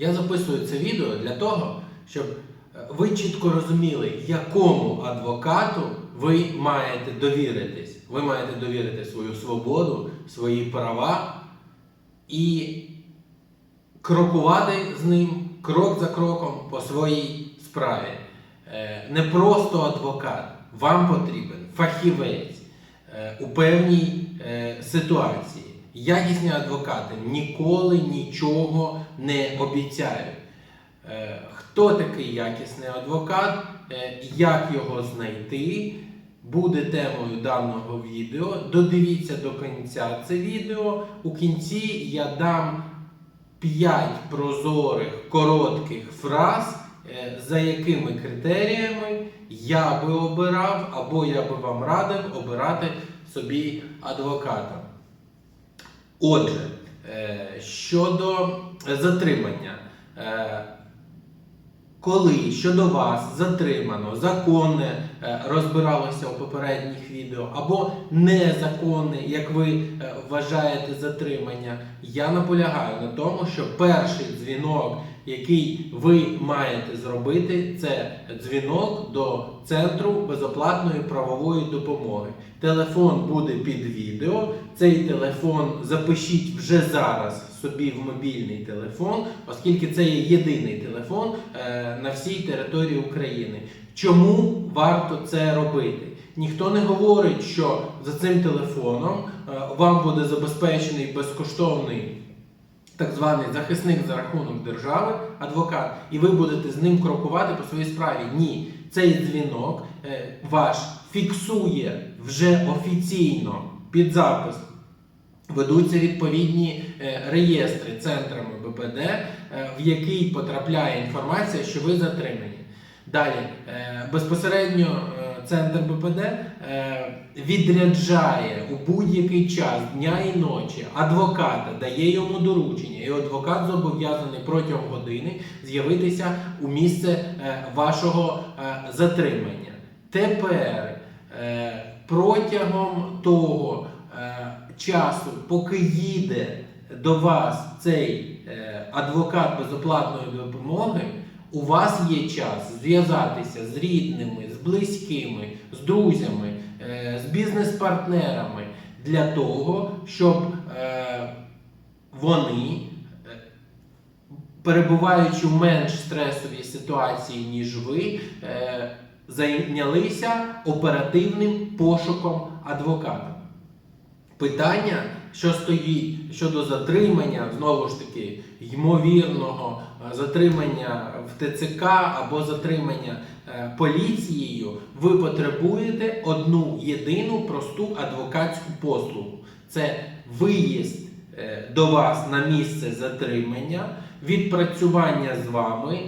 Я записую це відео для того, щоб е, ви чітко розуміли, якому адвокату ви маєте довіритись. Ви маєте довірити свою свободу, свої права і крокувати з ним крок за кроком по своїй справі. Е, Не просто адвокат, вам потрібен фахівець е, у певній ситуації. Якісні адвокати ніколи нічого не обіцяють. Е, Хто такий якісний адвокат, е, як його знайти, буде темою даного відео. Додивіться до кінця це відео. У кінці я дам 5 прозорих коротких фраз, е, за якими критеріями я би обирав або я би вам радив обирати собі адвоката. Отже, е, щодо затримання, е, коли щодо вас затримано законне е, розбиралося у попередніх відео, або незаконне, як ви вважаєте затримання, я наполягаю на тому, що перший дзвінок, який ви маєте зробити, це дзвінок до центру безоплатної правової допомоги. Телефон буде під відео. Цей телефон запишіть вже зараз собі в мобільний телефон, оскільки це є єдиний телефон е, на всій території України. Чому варто це робити? Ніхто не говорить, що за цим телефоном е, вам буде забезпечений безкоштовний так званий захисник за рахунок держави, адвокат, і ви будете з ним крокувати по своїй справі. Ні, цей дзвінок е, ваш фіксує вже офіційно під запис. Ведуться відповідні е, реєстри центрами БПД, е, в який потрапляє інформація, що ви затримані. Далі, безпосередньо центр БПД е, відряджає у будь-який час дня і ночі адвоката, дає йому доручення, і адвокат зобов'язаний протягом години з'явитися у місце е, вашого е, затримання. Тепер протягом того часу, поки їде до вас цей адвокат безоплатної допомоги, у вас є час зв'язатися з рідними, з близькими, з друзями, е, з бізнес-партнерами для того, щоб е, вони, е, перебуваючи в менш стресовій ситуації, ніж ви, зайнялися оперативним пошуком адвоката. Питання, що стоїть щодо затримання, знову ж таки, ймовірного затримання в ТЦК або затримання е, поліцією, ви потребуєте одну єдину просту адвокатську послугу. Це виїзд е, до вас на місце затримання, відпрацювання з вами.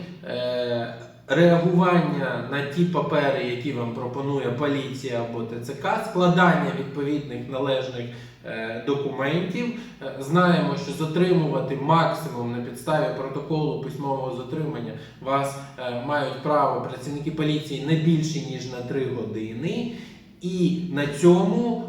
Реагування на ті папери, які вам пропонує поліція або ТЦК, складання відповідних належних е, документів. Е, Знаємо, що затримувати максимум на підставі протоколу письмового затримання вас е, мають право працівники поліції не більше ніж на 3 години. І на цьому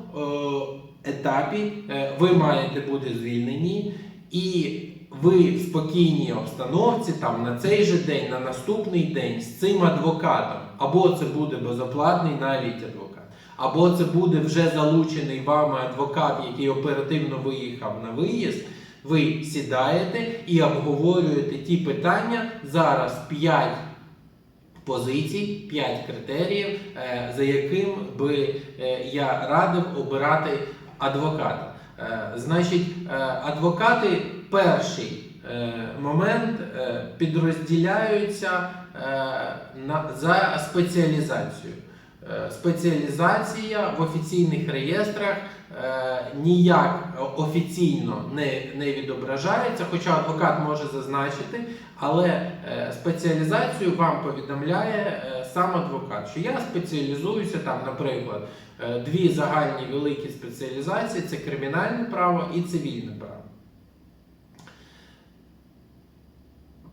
етапі ви маєте бути звільнені і ви в спокійній обстановці, там на цей же день, на наступний день з цим адвокатом, або це буде безоплатний навіть адвокат, або це буде вже залучений вами адвокат, який оперативно виїхав на виїзд. Ви сідаєте і обговорюєте ті питання. Зараз 5 позицій, 5 критеріїв, е, за яким би е, я радив обирати адвоката. Е, Значить, адвокати перший е, момент е, підрозділяються е, за спеціалізацією. Е, Спеціалізація в офіційних реєстрах ніяк офіційно не, не відображається, хоча адвокат може зазначити, але спеціалізацію вам повідомляє сам адвокат, що я спеціалізуюся там, наприклад, дві загальні великі спеціалізації це кримінальне право і цивільне право.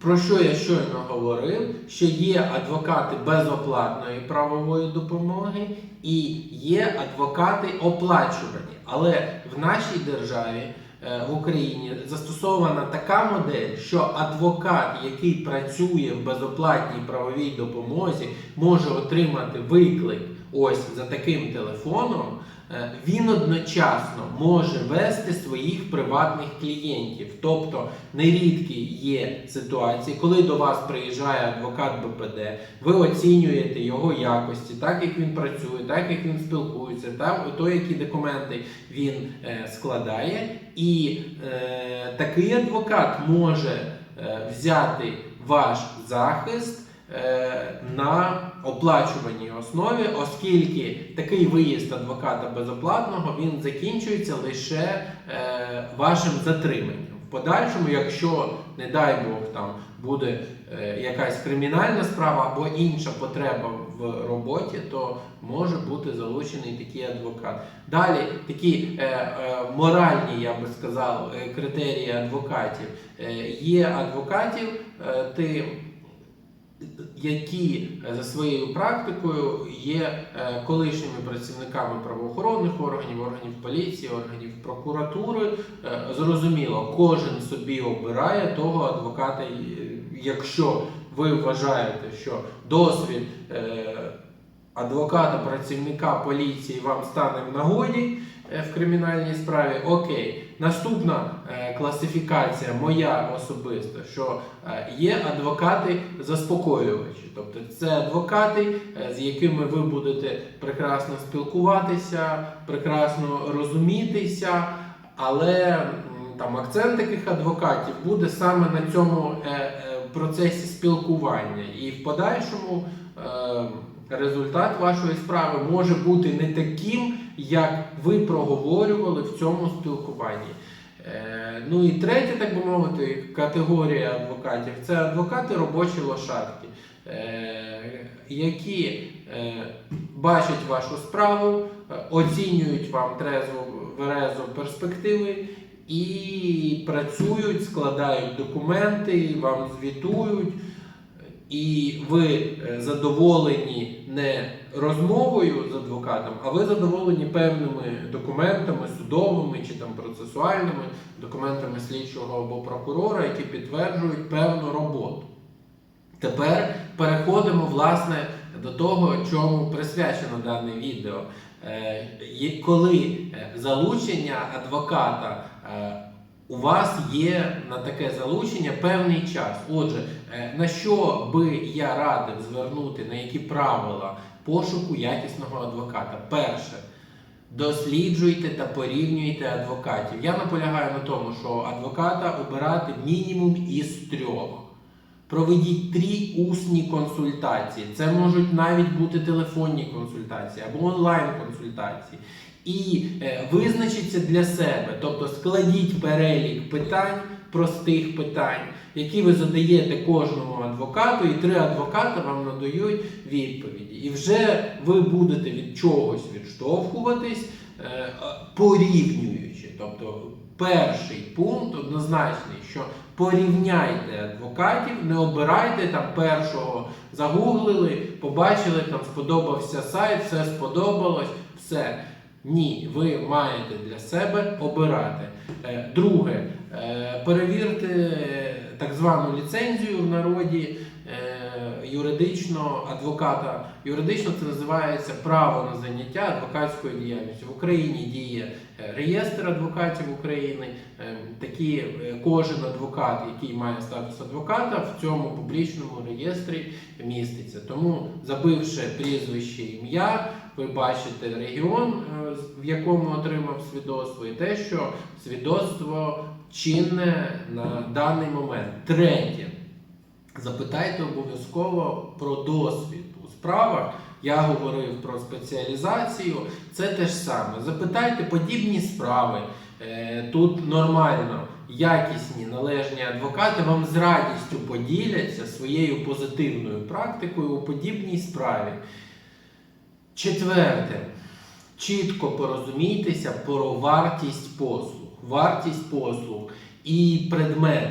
Про що я щойно говорив, що є адвокати безоплатної правової допомоги і є адвокати оплачувані. Але в нашій державі е, в Україні застосована така модель, що адвокат, який працює в безоплатній правовій допомозі, може отримати виклик ось за таким телефоном. Е, Він одночасно може вести своїх приватних клієнтів. Тобто нерідкі є ситуації, коли до вас приїжджає адвокат БПД, ви оцінюєте його якості, так як він працює, так як він спілкується, так, то, які документи він е, складає. І е, такий адвокат може е, взяти ваш захист на оплачуваній основі, оскільки такий виїзд адвоката безоплатного він закінчується лише е, вашим затриманням. В подальшому, якщо, не дай Бог, там буде е, якась кримінальна справа або інша потреба в роботі, то може бути залучений такий адвокат. Далі такі е, е, моральні, я би сказав, е, критерії адвокатів. Е, є адвокатів, е, ти які е, за своєю практикою є е, колишніми працівниками правоохоронних органів, органів поліції, органів прокуратури. Е, Зрозуміло, кожен собі обирає того адвоката, якщо ви вважаєте, що досвід е, адвоката, працівника поліції вам стане в нагоді в кримінальній справі, окей. Наступна е, класифікація, моя особиста, що е, є адвокати заспокоювачі, тобто це адвокати, е, з якими ви будете прекрасно спілкуватися, прекрасно розумітися, але там акцент таких адвокатів буде саме на цьому е, е, процесі спілкування, і в подальшому е, результат вашої справи може бути не таким, як ви проговорювали в цьому спілкуванні. Е, Ну і третя, так би мовити, категорія адвокатів це адвокати робочі лошадки, е, які е, бачать вашу справу, оцінюють вам трезво верезо перспективи і працюють, складають документи, вам звітують. І ви е, задоволені не розмовою з адвокатом, а ви задоволені певними документами судовими чи там процесуальними документами слідчого або прокурора, які підтверджують певну роботу. Тепер переходимо власне до того, чому присвячено дане відео. Е, Коли е, залучення адвоката у вас є на таке залучення певний час. Отже, е, на що би я радив звернути, на які правила пошуку якісного адвоката? Перше. Досліджуйте та порівнюйте адвокатів. Я наполягаю на тому, що адвоката обирати мінімум із трьох. Проведіть три усні консультації. Це можуть навіть бути телефонні консультації або онлайн-консультації. І е, визначіться для себе, тобто складіть перелік питань, простих питань, які ви задаєте кожному адвокату, і три адвоката вам надають відповіді. І вже ви будете від чогось відштовхуватись, е, порівнюючи. Тобто, перший пункт однозначний, що порівняйте адвокатів, не обирайте там першого, загуглили, побачили, там сподобався сайт, все сподобалось, все. Ні, ви маєте для себе обирати. Е, Друге, е, перевірте е, так звану ліцензію в народі юридичного адвоката. Юридично це називається право на заняття адвокатською діяльністю. В Україні діє реєстр адвокатів України. Такі кожен адвокат, який має статус адвоката, в цьому публічному реєстрі міститься. Тому, забивши прізвище ім'я, ви бачите регіон, е, в якому отримав свідоцтво, і те, що свідоцтво чинне на даний момент. Третє. Запитайте обов'язково про досвід у справах. Я говорив про спеціалізацію. Це те ж саме. Запитайте подібні справи. Е, Тут нормально якісні належні адвокати вам з радістю поділяться своєю позитивною практикою у подібній справі. Четверте. Чітко порозумійтеся про вартість послуг. Вартість послуг і предмет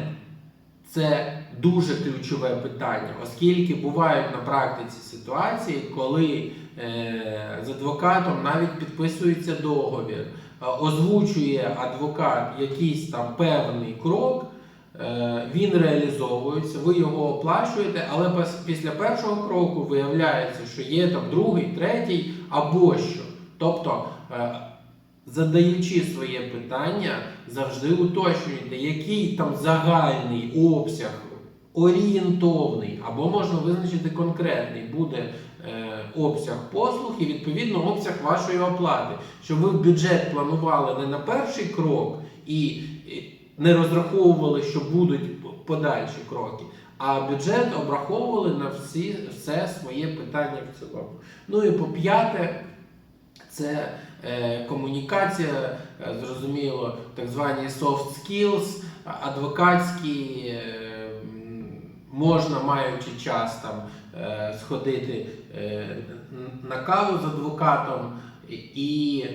це дуже ключове питання, оскільки бувають на практиці ситуації, коли е, з адвокатом навіть підписується договір, е, озвучує адвокат якийсь там певний крок, він реалізовується, ви його оплачуєте, але після першого кроку виявляється, що є там другий, третій або що. Тобто, е, задаючи своє питання, завжди уточнюйте, який там загальний обсяг, орієнтовний, або можна визначити конкретний буде е, обсяг послуг і відповідно обсяг вашої оплати, щоб ви бюджет планували не на перший крок і не розраховували, що будуть подальші кроки. А бюджет обраховували на всі, все своє питання в цілому. Ну і по п'яте, це е, комунікація, е, зрозуміло, так звані soft skills, адвокатські, е, можна, маючи час там е, сходити е, на каву з адвокатом і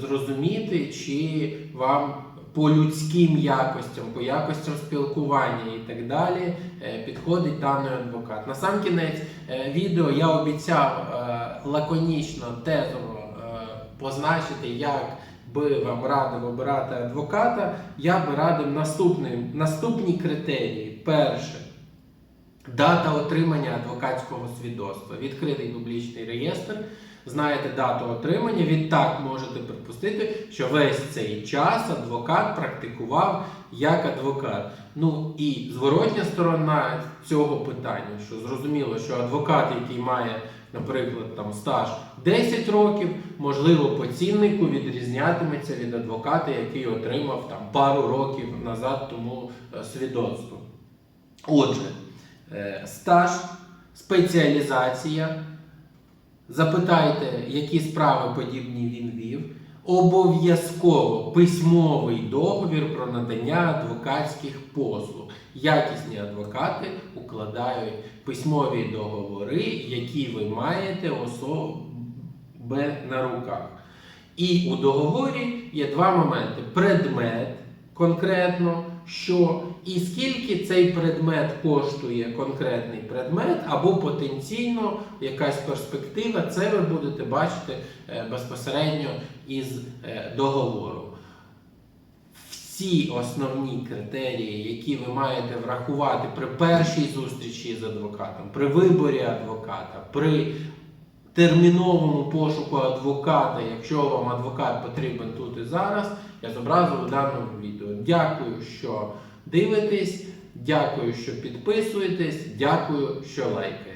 зрозуміти, чи вам по людським якостям, по якостям спілкування і так далі е, підходить даний адвокат. На сам кінець е, відео я обіцяв е, лаконічно тезово позначити, як би вам радив обирати адвоката. Я би радив наступний, наступні критерії. Перше. Дата отримання адвокатського свідоцтва. Відкритий публічний реєстр. Знаєте дату отримання. Відтак можете припустити, що весь цей час адвокат практикував як адвокат. Ну і зворотня сторона цього питання, що зрозуміло, що адвокат, який має, наприклад, там стаж 10 років, можливо, по ціннику відрізнятиметься від адвоката, який отримав там пару років назад тому е, свідоцтво. Отже, е, стаж, спеціалізація. Запитайте, які справи подібні він вів. Обов'язково письмовий договір про надання адвокатських послуг. Якісні адвокати укладають письмові договори, які ви маєте особи на руках. І у договорі є два моменти: предмет конкретно, що і скільки цей предмет коштує конкретний предмет, або потенційно якась перспектива, це ви будете бачити е, безпосередньо із е, договору. Всі основні критерії, які ви маєте врахувати при першій зустрічі з адвокатом, при виборі адвоката, при терміновому пошуку адвоката, якщо вам адвокат потрібен тут і зараз, я зобразив у даному відео. Дякую, що дивитесь, дякую, що підписуєтесь, дякую, що лайкаєте.